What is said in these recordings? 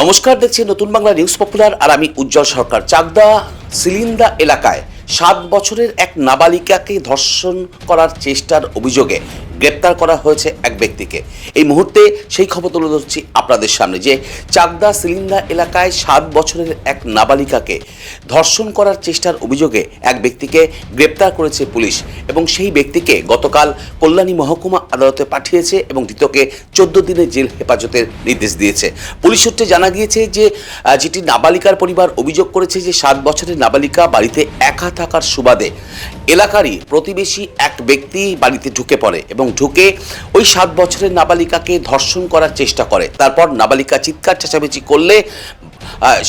নমস্কার দেখছি নতুন বাংলা নিউজ পপুলার আর আমি উজ্জ্বল সরকার। চাকদা সিলিন্দা এলাকায় সাত বছরের এক নাবালিকাকে ধর্ষণ করার চেষ্টার অভিযোগে গ্রেপ্তার করা হয়েছে এক ব্যক্তিকে। এই মুহূর্তে সেই খবর তুলে ধরছি আপনাদের সামনে যে চাকদা সিলিন্দা এলাকায় সাত বছরের এক নাবালিকাকে ধর্ষণ করার চেষ্টার অভিযোগে এক ব্যক্তিকে গ্রেপ্তার করেছে পুলিশ এবং সেই ব্যক্তিকে গতকাল কল্যাণী মহকুমা আদালতে পাঠিয়েছে এবং ধৃতকে চোদ্দ দিনের জেল হেফাজতের নির্দেশ দিয়েছে। পুলিশ সূত্রে জানা গিয়েছে যে যেটি নাবালিকার পরিবার অভিযোগ করেছে যে সাত বছরের নাবালিকা বাড়িতে একা থাকার সুবাদে এলাকারই প্রতিবেশী এক ব্যক্তি বাড়িতে ঢুকে পড়ে এবং ঢুকে ওই সাত বছরের নাবালিকাকে ধর্ষণ করার চেষ্টা করে। তারপর নাবালিকা চিৎকার চেঁচামেচি করলে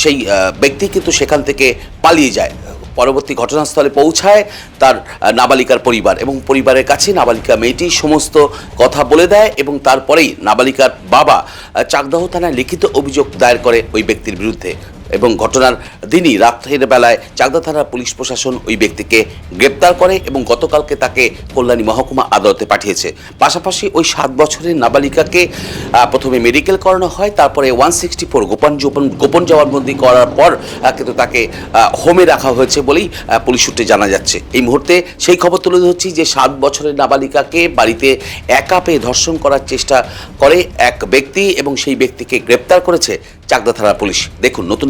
সেই ব্যক্তি কিন্তু সেখান থেকে পালিয়ে যায়। পরবর্তী ঘটনাস্থলে পৌঁছায় তার নাবালিকার পরিবার এবং পরিবারের কাছে নাবালিকা মেয়েটি সমস্ত কথা বলে দেয় এবং তারপরেই নাবালিকার বাবা চাকদাহ থানায় লিখিত অভিযোগ দায়ের করে ওই ব্যক্তির বিরুদ্ধে। এবং ঘটনার দিনই রাত্রের বেলায় চাকদা থানার পুলিশ প্রশাসন ওই ব্যক্তিকে গ্রেপ্তার করে এবং গতকালকে তাকে কল্যাণী মহকুমা আদালতে পাঠিয়েছে। পাশাপাশি ওই সাত বছরের নাবালিকাকে প্রথমে মেডিকেল করানো হয়, তারপরে ওয়ান সিক্সটি ফোর গোপন গোপন গোপন জবানবন্দি করার পর কিন্তু তাকে হোমে রাখা হয়েছে বলেই পুলিশ সূত্রে জানা যাচ্ছে। এই মুহূর্তে সেই খবর তুলে ধরছি যে সাত বছরের নাবালিকাকে বাড়িতে একা পেয়ে ধর্ষণ করার চেষ্টা করে এক ব্যক্তি এবং সেই ব্যক্তিকে গ্রেপ্তার করেছে চাকদা থানার পুলিশ। দেখুন নতুন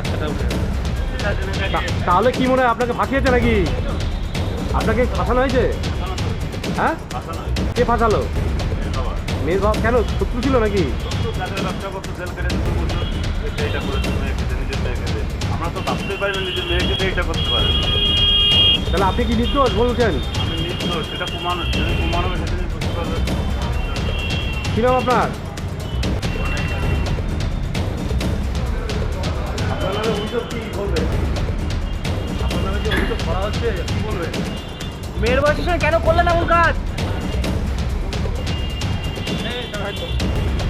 বাচ্চাটা উঠে তাহলে কি মনে হয় আপনাকে ফাঁসিয়েছে নাকি? আপনাকে ফাঁসানো হয়েছে? হ্যাঁ? কে ফাঁসালো? মেয়ের বাবা কেন শত্রু ছিল নাকি? আমরা তো ভাবতে পারি না নিজের মেয়েকে এটা করতে পারে। তাহলে আপনি কি নির্দোষ বলছেন? আমি সেটা প্রমাণ যদি প্রমাণ হবে সেটা বুঝতে কি নাম আপনার? অভিযোগ কি বলবে? আপনার নামে যে অভিযোগ করা হচ্ছে? কি বলবে? মেয়ের বয়সের সঙ্গে কেন করলেন এমন কাজ? তা-